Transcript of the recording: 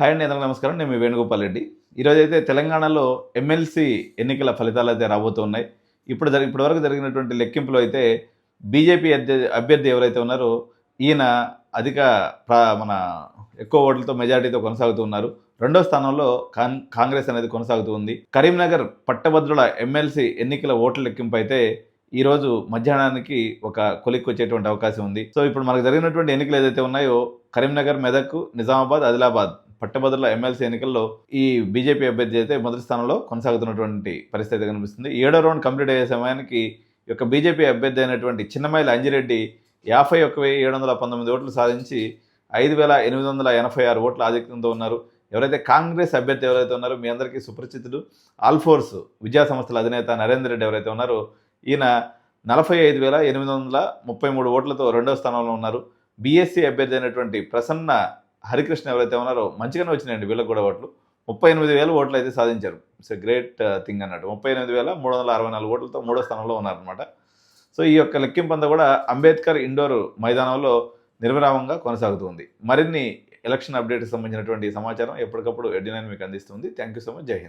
Hi అండి అందరూ నమస్కారం. నేను మీ వేణుగోపాల్ రెడ్డి. ఈరోజు అయితే తెలంగాణలో ఎమ్మెల్సీ ఎన్నికల ఫలితాలు అయితే రాబోతున్నాయి. ఇప్పుడు జరిగి ఇప్పటివరకు జరిగినటువంటి లెక్కింపులో అయితే బీజేపీ అభ్యర్థి ఎవరైతే ఉన్నారో ఈయన అధిక ప్రా మన ఎక్కువ ఓట్లతో మెజారిటీతో కొనసాగుతూ ఉన్నారు. రెండో స్థానంలో కాన్ కాంగ్రెస్ అనేది కొనసాగుతూ ఉంది. కరీంనగర్ పట్టభద్రుల ఎమ్మెల్సీ ఎన్నికల ఓట్ల లెక్కింపు అయితే ఈ రోజు మధ్యాహ్నానికి ఒక కొలిక్కి వచ్చేటువంటి అవకాశం ఉంది. సో ఇప్పుడు మనకు జరిగినటువంటి ఎన్నికలు ఏదైతే ఉన్నాయో కరీంనగర్ మెదక్ నిజామాబాద్ ఆదిలాబాద్ పట్టభద్రుల ఎమ్మెల్సీ ఎన్నికల్లో ఈ బీజేపీ అభ్యర్థి అయితే మొదటి స్థానంలో కొనసాగుతున్నటువంటి పరిస్థితి కనిపిస్తుంది. ఏడో రౌండ్ కంప్లీట్ అయ్యే సమయానికి యొక్క బీజేపీ అభ్యర్థి అయినటువంటి చిన్నమైల అంజిరెడ్డి యాభై ఒక్క వెయ్యి ఏడు వందల పంతొమ్మిది ఓట్లు సాధించి ఐదు వేల ఎనిమిది వందల ఎనభై ఆరు ఓట్ల ఆధిక్యంతో ఉన్నారు. ఎవరైతే కాంగ్రెస్ అభ్యర్థి ఎవరైతే ఉన్నారో మీ అందరికీ సుపరిచితుడు ఆల్ఫోర్స్ విద్యా సంస్థల అధినేత నరేందర్ రెడ్డి ఎవరైతే ఉన్నారో ఈయన నలభై ఐదు వేల ఎనిమిది వందల ముప్పై మూడు ఓట్లతో రెండవ స్థానంలో ఉన్నారు. బీఎస్సీ అభ్యర్థి అయినటువంటి ప్రసన్న హరికృష్ణ ఎవరైతే ఉన్నారో మంచిగానే వచ్చినాయండి వీళ్ళకి కూడా ఓట్లు. ముప్పై ఎనిమిది వేల ఓట్లు అయితే సాధించారు. ఇట్స్ ఎ గ్రేట్ థింగ్ అన్నట్టు. ముప్పై ఎనిమిది వేల మూడు వందల అరవై నాలుగు ఓట్లతో మూడో స్థానంలో ఉన్నారనమాట సో ఈ యొక్క లెక్కింపు అంతా కూడా అంబేద్కర్ ఇండోర్ మైదానంలో నిర్విరామంగా కొనసాగుతుంది. మరిన్ని ఎలక్షన్ అప్డేట్కి సంబంధించినటువంటి సమాచారం ఎప్పటికప్పుడు ఎడ్డినైన్ మీకు అందిస్తుంది. థ్యాంక్ యూ సో మచ్ జై హింద్